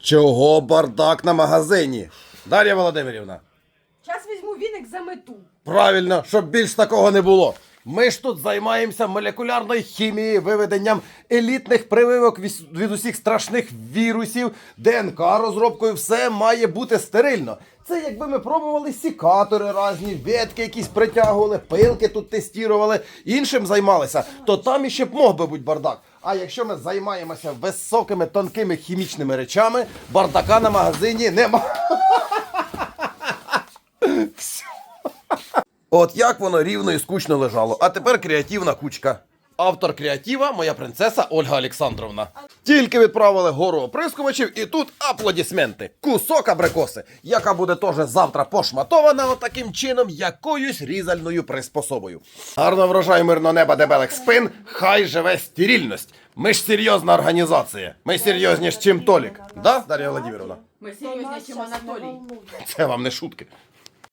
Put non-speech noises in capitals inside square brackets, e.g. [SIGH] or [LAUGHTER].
Чого бардак на магазині? Дар'я Володимирівна. Зараз візьму віник за мету. Правильно, щоб більш такого не було. Ми ж тут займаємося молекулярною хімією, виведенням елітних прививок від усіх страшних вірусів, ДНК розробкою, все має бути стерильно. Це якби ми пробували сікатори різні, ветки якісь притягували, пилки тут тестували, іншим займалися, то там іще б мог би бути бардак. А якщо ми займаємося високими тонкими хімічними речами, бардака на магазині нема. [LAUGHS] От як воно рівно і скучно лежало. А тепер креативна кучка. Автор креатива моя принцеса Ольга Олександровна. Тільки відправили гору оприскувачів, і тут аплодисменти. Кусок абрикоси, яка буде теж завтра пошматована отаким чином якоюсь різальною приспособою. Гарно врожай мирно неба дебелих спин, хай живе стерильність. Ми ж серйозна організація. Ми серйозніш, чим Толік. Да, Дар'я Владимировна? Ми серйозні, чим Анатолій. Це вам не шутки.